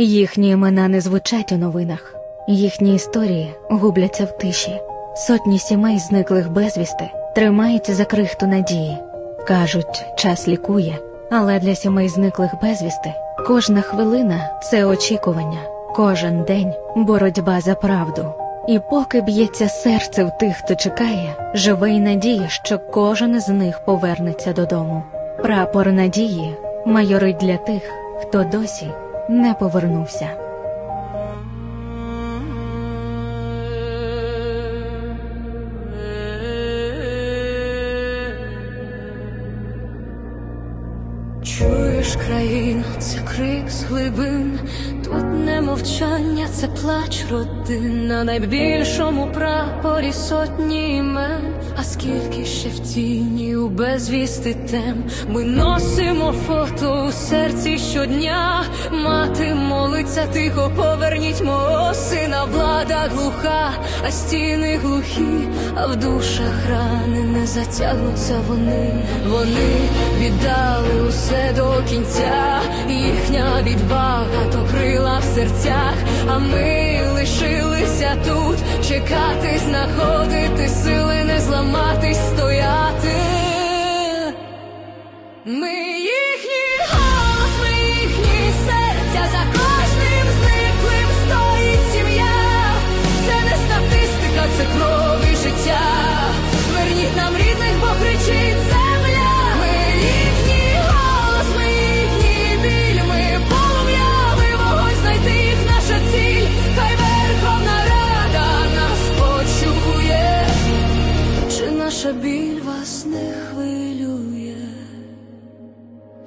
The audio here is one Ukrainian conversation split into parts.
Їхні імена не звучать у новинах, їхні історії губляться в тиші. Сотні сімей, зниклих безвісти, тримаються за крихту надії. Кажуть, час лікує, але для сімей зниклих безвісти кожна хвилина це очікування, кожен день боротьба за правду. І поки б'ється серце в тих, хто чекає, живе й надія, що кожен з них повернеться додому. Прапор надії майорить для тих, хто досі не повернувся. Чуєш країну, це крик з глибин, мовчання, це плач родин на найбільшому прапорі сотні імен, а скільки ще в тіні у безвісти тем? Ми носимо фото у серці щодня, мати молиться тихо, поверніть мого сина, влада глуха, а стіни глухі, а в душах рани не затягнуться вони, вони віддали усе до кінця, їхня відвага то крила в серцях, а ми лишилися тут, чекати, знаходити сили, не зламатись, стояти. Ми не хвилює?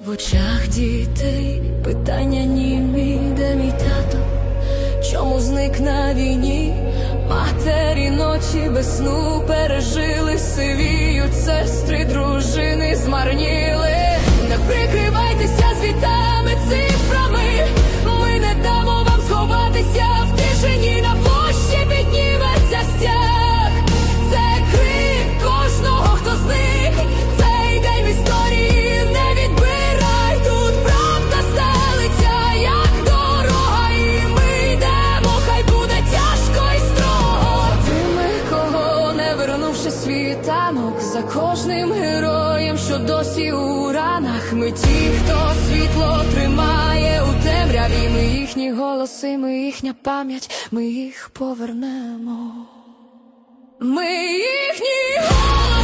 В очах дітей питання німі, де мій тато, чому зник на війні? Матері ночі без сну пережили, сивіють сестри, дружини змарніли. Що досі у ранах. Ми ті, хто світло тримає у темряві. Ми їхні голоси, ми їхня пам'ять, ми їх повернемо. Ми їхні голос,